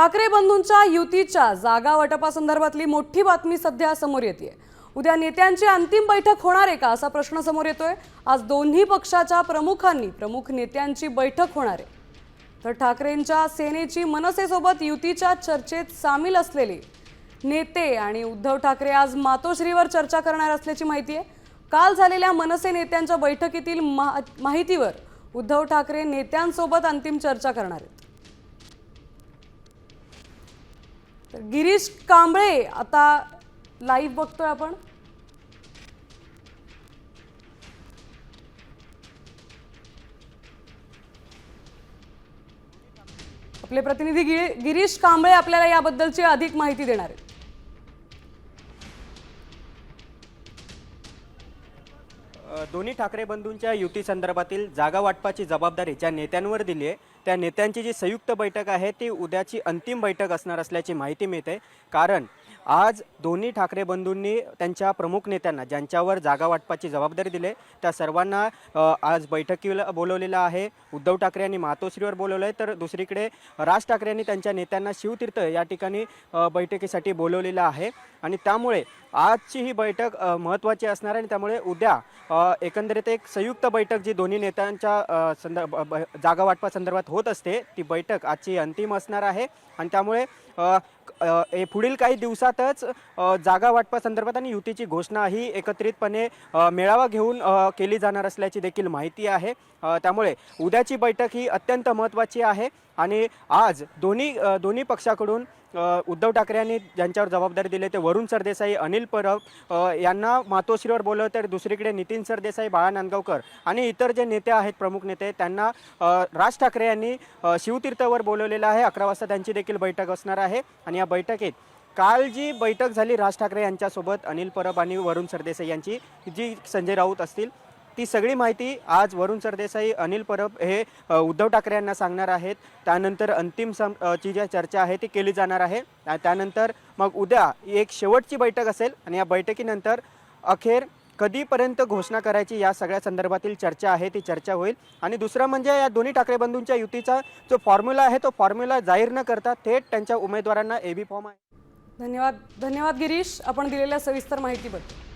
ठाकरे बंधूंच्या युतीच्या जागा वाटपासंदर्भातली मोठी बातमी सध्या समोर येते उद्या नेत्यांची अंतिम बैठक होणार आहे का असा प्रश्न समोर येतोय. आज दोन्ही पक्षाच्या प्रमुखांनी प्रमुख नेत्यांची बैठक होणार आहे. तर ठाकरेंच्या सेनेची मनसेसोबत युतीच्या चर्चेत सामील असलेले नेते आणि उद्धव ठाकरे आज मातोश्रीवर चर्चा करणार असल्याची माहिती आहे. काल झालेल्या मनसे नेत्यांच्या बैठकीतील मा- माहितीवर उद्धव ठाकरे नेत्यांसोबत अंतिम चर्चा करणार आहेत. तर गिरीश कांबळे आता लाईव्ह बघतोय आपण. आपले प्रतिनिधी गिरीश कांबळे आपल्याला याबद्दलची अधिक माहिती देणार आहेत. दोन्ही ठाकरे बंधूंच्या युती संदर्भातील जागा वाटपाची जबाबदारी ज्या नेत्यांवर दिली आहे त्या नेत्यांची जी संयुक्त बैठक आहे ती उद्याची अंतिम बैठक असणार असल्याची माहिती मिळते. कारण आज दोन्ही ठाकरे बंधूंनी त्यांच्या प्रमुख नेत्यांना ज्यांच्यावर जागा वाटपाची जबाबदारी दिली आहे, त्या सर्वांना आज बैठकीला बोलवलेलं आहे. उद्धव ठाकरे यांनी मातोश्रीवर बोलवलं आहे तर दुसरीकडे राज ठाकरे यांनी त्यांच्या नेत्यांना शिवतीर्थ या ठिकाणी बैठकीसाठी बोलवलेलं आहे. आणि त्यामुळे आजची ही बैठक महत्त्वाची असणार आहे आणि त्यामुळे उद्या एकंदरीत एक संयुक्त बैठक जी दोन्ही नेत्यांच्या संदर्भ ब- ब- जागा वाटपासंदर्भात होत असते ती बैठक आजची अंतिम असणार आहे. आणि त्यामुळे हे पुढील काही दिवसातच जागा वाटपासंदर्भात आणि युतीची घोषणा ही एकत्रितपणे मेळावा घेऊन केली जाणार असल्याची देखील माहिती आहे. त्यामुळे उद्याची बैठक ही अत्यंत महत्त्वाची आहे. आणि आज दोन्ही दोन्ही पक्षाकडून उद्धव ठाकरे यांनी ज्यांच्यावर जबाबदारी दिली ते वरुण सरदेसाई अनिल परब यांना मातोश्रीवर बोलवलं तर दुसरीकडे नितीन सरदेसाई बाळा नांदगावकर आणि इतर जे नेते आहेत प्रमुख नेते त्यांना राज ठाकरे यांनी शिवतीर्थवर बोलवलेलं आहे. अकरा वाजता त्यांची देखील बैठक असणार आहे. आणि या बैठकीत काल जी बैठक झाली राज ठाकरे यांच्यासोबत अनिल परब आणि वरुण सरदेसाई यांची जी संजय राऊत असतील ती सगळी माहिती आज वरुण सरदेसाई अनिल परब हे उद्धव ठाकरे यांना सांगणार आहेत. त्यानंतर अंतिम सम ची जी चर्चा आहे ती केली जाणार आहे. त्यानंतर मग उद्या एक शेवटची बैठक असेल आणि या बैठकीनंतर अखेर कधीपर्यंत घोषणा करायची या सगळ्या संदर्भातील चर्चा आहे ती चर्चा होईल. आणि दुसरं म्हणजे या दोन्ही ठाकरे बंधूंच्या युतीचा जो फॉर्म्युला आहे तो फॉर्म्युला जाहीर न करता थेट त्यांच्या उमेदवारांना एबी फॉर्म आहे. धन्यवाद धन्यवाद गिरीश. आपण दिलेल्या सविस्तर माहितीबद्दल.